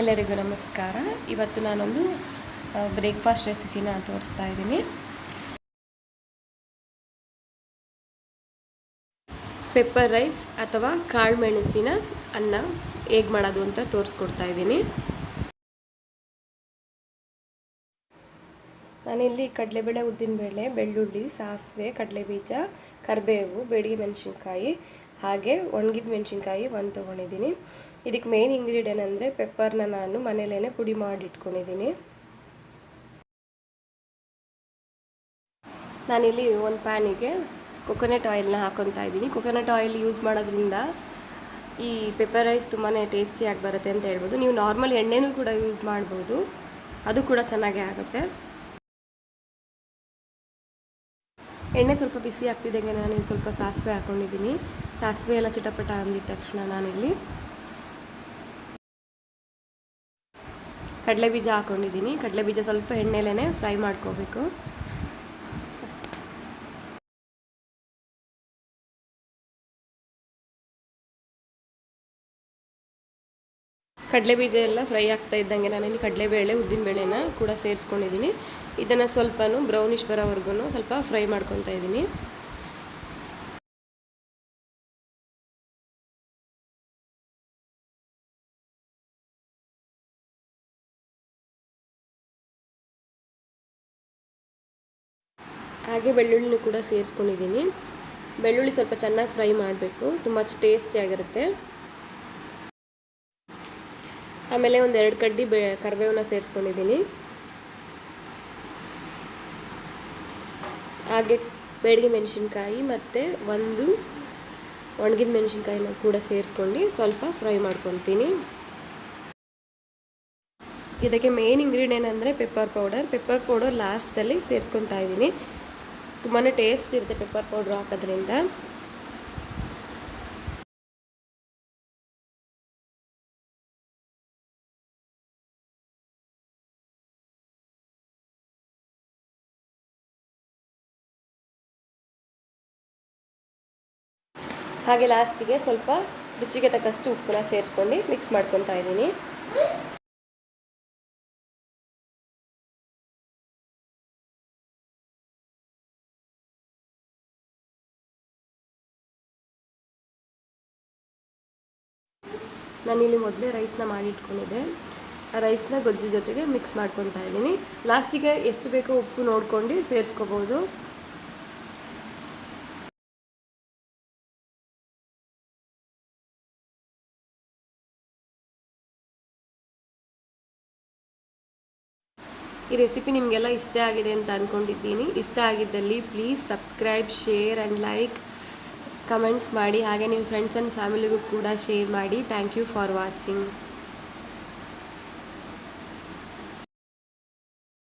ಎಲ್ಲರಿಗೂ ನಮಸ್ಕಾರ. ಇವತ್ತು ನಾನೊಂದು ಬ್ರೇಕ್ಫಾಸ್ಟ್ ರೆಸಿಪಿನ ತೋರಿಸ್ತಾ ಇದ್ದೀನಿ. ಪೆಪ್ಪರ್ ರೈಸ್ ಅಥವಾ ಕಾಳು ಮೆಣಸಿನ ಅನ್ನ ಹೇಗೆ ಮಾಡೋದು ಅಂತ ತೋರಿಸ್ಕೊಡ್ತಾ ಇದ್ದೀನಿ. ನಾನಿಲ್ಲಿ ಕಡಲೆಬೇಳೆ, ಉದ್ದಿನಬೇಳೆ, ಬೆಳ್ಳುಳ್ಳಿ, ಸಾಸಿವೆ, ಕಡಲೆಬೀಜ, ಕರಿಬೇವು, ಬೇಡಿಗೆ ಮೆಣಸಿನ್ಕಾಯಿ ಹಾಗೆ ಒಣಗಿದ ಮೆಣಸಿನ್ಕಾಯಿ ಒಂದು ತೊಗೊಂಡಿದ್ದೀನಿ. ಇದಕ್ಕೆ ಮೇನ್ ಇಂಗ್ರೀಡಿಯೆಂಟ್ ಅಂದರೆ ಪೆಪ್ಪರ್ನ ನಾನು ಮನೇಲೇ ಪುಡಿ ಮಾಡಿ ಇಟ್ಕೊಂಡಿದ್ದೀನಿ. ನಾನಿಲ್ಲಿ ಒಂದು ಪ್ಯಾನಿಗೆ ಕೊಕೊನಟ್ ಆಯಿಲ್ನ ಹಾಕೊತಾ ಇದ್ದೀನಿ. ಕೊಕೊನಟ್ ಆಯಿಲ್ ಯೂಸ್ ಮಾಡೋದ್ರಿಂದ ಈ ಪೆಪ್ಪರ್ ರೈಸ್ ತುಂಬಾ ಟೇಸ್ಟಿಯಾಗಿ ಬರುತ್ತೆ ಅಂತ ಹೇಳ್ಬೋದು. ನೀವು ನಾರ್ಮಲ್ ಎಣ್ಣೆನೂ ಕೂಡ ಯೂಸ್ ಮಾಡ್ಬೋದು. ಅದು ಕೂಡ ಚೆನ್ನಾಗೇ ಆಗುತ್ತೆ. ಎಣ್ಣೆ ಸ್ವಲ್ಪ ಬಿಸಿ ಆಗ್ತಿದ್ದಂಗೆ ನಾನು ಸ್ವಲ್ಪ ಸಾಸಿವೆ ಹಾಕ್ಕೊಂಡಿದ್ದೀನಿ ಸಾಸಿವೆ ಎಲ್ಲ ಚಿಟಪಟ ಅಂದಿದ ತಕ್ಷಣ ನಾನಿಲ್ಲಿ ಕಡಲೆ ಬೀಜ ಹಾಕೊಂಡಿದ್ದೀನಿ. ಕಡಲೆ ಬೀಜ ಸ್ವಲ್ಪ ಎಣ್ಣೆಲೇ ಫ್ರೈ ಮಾಡ್ಕೋಬೇಕು. ಕಡಲೆ ಬೀಜ ಎಲ್ಲ ಫ್ರೈ ಆಗ್ತಾ ಇದ್ದಂಗೆ ನಾನಿಲ್ಲಿ ಕಡಲೆಬೇಳೆ ಉದ್ದಿನಬೇಳೆನ ಕೂಡ ಸೇರಿಸ್ಕೊಂಡಿದ್ದೀನಿ. ಇದನ್ನು ಸ್ವಲ್ಪನೂ ಬ್ರೌನಿಶ್ ಬರೋವರೆಗೂ ಸ್ವಲ್ಪ ಫ್ರೈ ಮಾಡ್ಕೊತಾ ಇದ್ದೀನಿ. ಹಾಗೆ ಬೆಳ್ಳುಳ್ಳಿನೂ ಕೂಡ ಸೇರಿಸ್ಕೊಂಡಿದ್ದೀನಿ. ಬೆಳ್ಳುಳ್ಳಿ ಸ್ವಲ್ಪ ಚೆನ್ನಾಗಿ ಫ್ರೈ ಮಾಡಬೇಕು. ತುಂಬ ಟೇಸ್ಟಿಯಾಗಿರುತ್ತೆ ಆಮೇಲೆ ಒಂದು ಎರಡು ಕಡ್ಡಿ ಬೆ, ಕರಿಬೇವನ್ನ ಸೇರಿಸ್ಕೊಂಡಿದ್ದೀನಿ. ಹಾಗೆ ಬೇಡಿಗೆ ಮೆಣಸಿನ್ಕಾಯಿ ಮತ್ತು ಒಂದು ಒಣಗಿದ ಮೆಣಸಿನ್ಕಾಯಿನ ಕೂಡ ಸೇರಿಸ್ಕೊಂಡು ಸ್ವಲ್ಪ ಫ್ರೈ ಮಾಡ್ಕೊತೀನಿ. ಇದಕ್ಕೆ ಮೇನ್ ಇಂಗ್ರೀಡಿಯೆಂಟ್ ಅಂದರೆ ಪೆಪ್ಪರ್ ಪೌಡರ್. ಪೆಪ್ಪರ್ ಪೌಡರ್ ಲಾಸ್ಟಲ್ಲಿ ಸೇರಿಸ್ಕೊತಾ ಇದ್ದೀನಿ. ತುಂಬಾ ಟೇಸ್ಟ್ ಇರುತ್ತೆ ಪೆಪ್ಪರ್ ಪೌಡ್ರ್ ಹಾಕೋದ್ರಿಂದ. ಹಾಗೆ ಲಾಸ್ಟಿಗೆ ಸ್ವಲ್ಪ ರುಚಿಗೆ ತಕ್ಕಷ್ಟು ಉಪ್ಪನ್ನ ಸೇರಿಸ್ಕೊಂಡು ಮಿಕ್ಸ್ ಮಾಡ್ಕೊತಾ ಇದ್ದೀನಿ. ನಾನಿಲ್ಲಿ ಮೊದಲೇ ರೈಸ್ನ ಮಾಡಿಟ್ಕೊಂಡಿದ್ದೆ. ಆ ರೈಸ್ನ ಗೊಜ್ಜು ಜೊತೆಗೆ ಮಿಕ್ಸ್ ಮಾಡ್ಕೊತಾ ಇದ್ದೀನಿ. ಲಾಸ್ಟಿಗೆ ಎಷ್ಟು ಬೇಕೋ ಉಪ್ಪು ನೋಡ್ಕೊಂಡು ಸೇರಿಸ್ಕೋಬೋದು. ಈ ರೆಸಿಪಿ ನಿಮಗೆಲ್ಲ ಇಷ್ಟ ಆಗಿದೆ ಅಂತ ಅಂದ್ಕೊಂಡಿದ್ದೀನಿ ಇಷ್ಟ ಆಗಿದ್ದಲ್ಲಿ please subscribe share and like comments ಮಾಡಿ ಹಾಗೆ ನಿಮ್ಮ ಫ್ರೆಂಡ್ಸ್ ಆ್ಯಂಡ್ ಫ್ಯಾಮಿಲಿಗೂ ಕೂಡ ಶೇರ್ ಮಾಡಿ. Thank you for watching